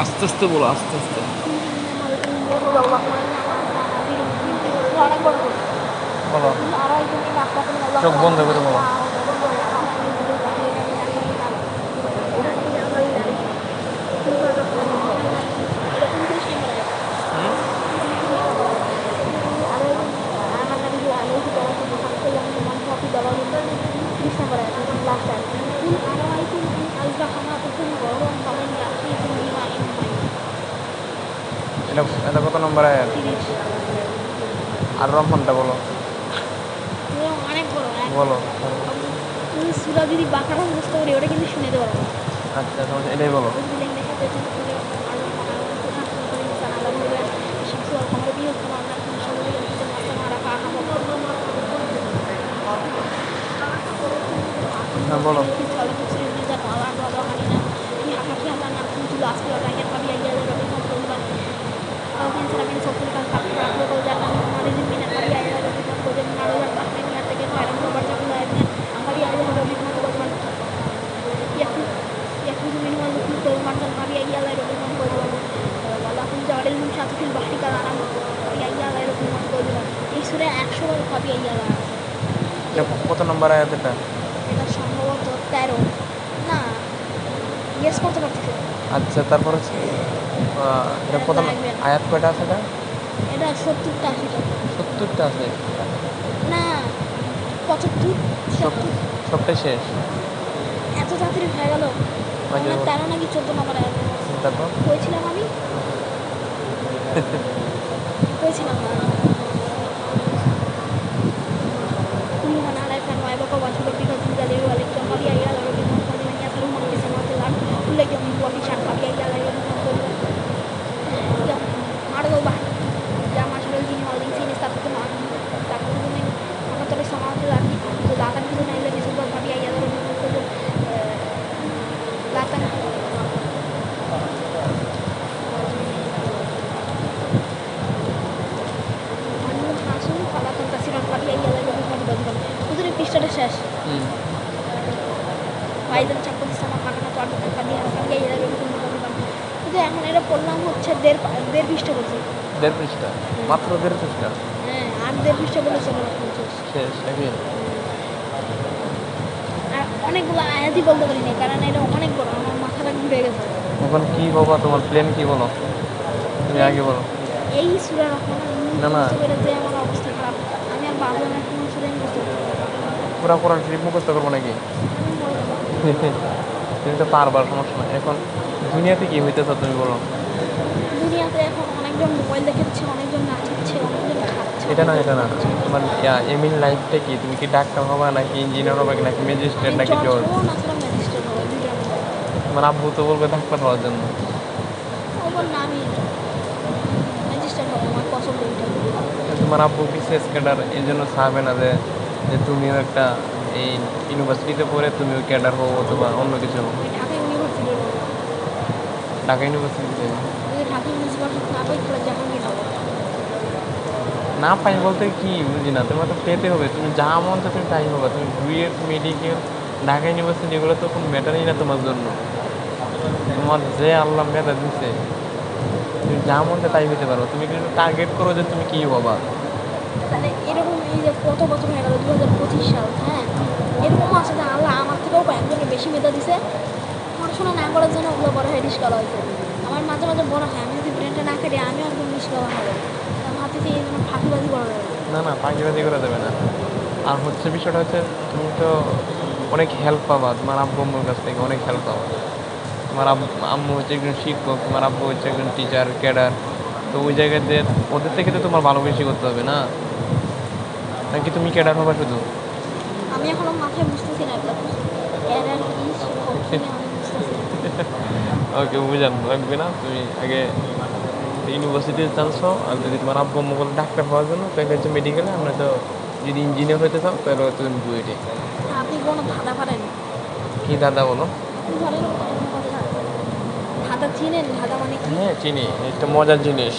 আস্তে আস্তে বলো আস্তে আস্তে। বলো চোখ বন্ধ করে বলো। এটা এটা কত নম্বর আয়াত আর রহমানটা বলো বলো সুরা যদি বাঁকাটা ওটা কিন্তু শুনে দেবো আচ্ছা তাহলে এটাই বলো হ্যাঁ বলো এটা কত নম্বর আয়াত এটা এটা সম্ভবত 13 না গেস করতে পারতেছি। আচ্ছা তারপর হচ্ছে এটা কত আয়াত কয়টা আছে এটা? এটা 70 টা 80 টা সত্তরটা আছে। না 75 70 সবটাই শেষ। এত তাড়াতাড়ি হয়ে গেল? আমার তেরো নাকি চোদ্দ নম্বর আয়াত। তারপর? কইছিলাম আমি। ভাইজান চাকরি সামা কাটানা তো আটক ফাবিয়া ফাবিয়া ইয়ালা রবি মধুবন্ধন কিন্তু এখন এটা পড়লাম হচ্ছে দেড় দেড় পৃষ্ঠা বলছি। দেড় পৃষ্ঠা? মাত্র দেড় পৃষ্ঠা? হ্যাঁ আর দেড় পৃষ্ঠা বলে চলে না শেষ। আর অনেকগুলো আয়াতই বলতে পারি না কারণ এটা অনেক বড় আমার মাথাটা ঘুরে গেছে। এখন কি বাবা তোমার প্ল্যান কি বলো? তুমি আগে বলো। এই সুরা না, না। যে আমার অবস্থা খারাপ। আমি আর বাবু আমার কোনো সুরাই বুঝতে পারি না। কোরআন শরীফ মুখস্থ করব নাকি। তুমি তো পারবার সমস্যা না এখন দুনিয়াতে কি হইতেছ তুমি বলো? দুনিয়াতে এখন অনেকজন মোবাইল দেখাচ্ছে অনেকজন নাচাচ্ছে অনেকজন খাচ্ছে এটা না এটা না তোমার এমিন লাইফটা কি? তুমি কি ডাক্তার হবা নাকি ইঞ্জিনিয়ার হবে নাকি ম্যাজিস্ট্রেট নাকি জজ তোমার আব্বু তো বলবে ডাক্তার হওয়ার জন্য। তোমার আব্বু বিসিএস ক্যাডার এই জন্য চাবে না যে যে তুমিও একটা এই ইউনিভার্সিটিতে পড়ে তুমিও ক্যাডার হও অথবা অন্য কিছু হও? ঢাকা ইউনিভার্সিটিতে না পাই বলতে কি বুঝি না তোমার তো পেতে হবে তুমি যা মন তো তুমি তাই হবে তুমি বুয়েট মেডিকেল ঢাকা ইউনিভার্সিটি এগুলো তো কোনো ম্যাটারই না তোমার জন্য। তোমার যে আল্লাহ মেধা দিচ্ছে তুমি যা মন তাই হতে পারো তুমি কিন্তু টার্গেট করো যে তুমি কি হবা। এরকম এই যে কত বছর হয়ে গেল দু হাজার পঁচিশ সাল হ্যাঁ? এরকম আছে যে আল্লাহ আমার থেকেও কয়েকজনের বেশি মেধা দিছে। পড়াশোনা না করার জন্য ওগুলো বড় হয়ে নিষ্কালা হয়েছে। আমার মাঝে মাঝে বড় হয়, আমি যদি ব্রেনটা না কাটি আমিও একদম নিষ্কালা হবে। আমি ভাবতেছি এই জন্য ফাঁকিবাজি করা যাবে। না না পাখিবাজি করা যাবে না। আর হচ্ছে বিষয়টা হচ্ছে, তুমি তো অনেক হেল্প পাবা। তোমার আব্বু আম্মুর কাছ থেকে অনেক হেল্প পাবা। তোমার আম্মু হচ্ছে একজন শিক্ষক, তোমার আব্বু হচ্ছে একজন টিচার ক্যাডার তো ওই জায়গায় যে ওদের থেকে তো তোমার ভালো বেশি করতে হবে না? নাকি তুমি ক্যাডার হবা শুধু? আমি এখনও মাথায় বুঝতেছি না ক্যারিয়ার কি ওকে বুঝান লাগবে না। তুমি আগে ইউনিভার্সিটিতে চান্সও আর যদি তোমার আব্বু আম্মু বলে ডাক্তার হওয়ার জন্য তাহলে হচ্ছে মেডিকেলে আমরা তো যদি ইঞ্জিনিয়ার হতে চাও তাহলে হচ্ছে তুমি বুয়েটে আপনি কোনো ধাঁধা পারেন? কি দাদা বলো? ধাঁধা। চিনেন? ধাঁধা মানে কি? হ্যাঁ চিনি। একটা মজার জিনিস।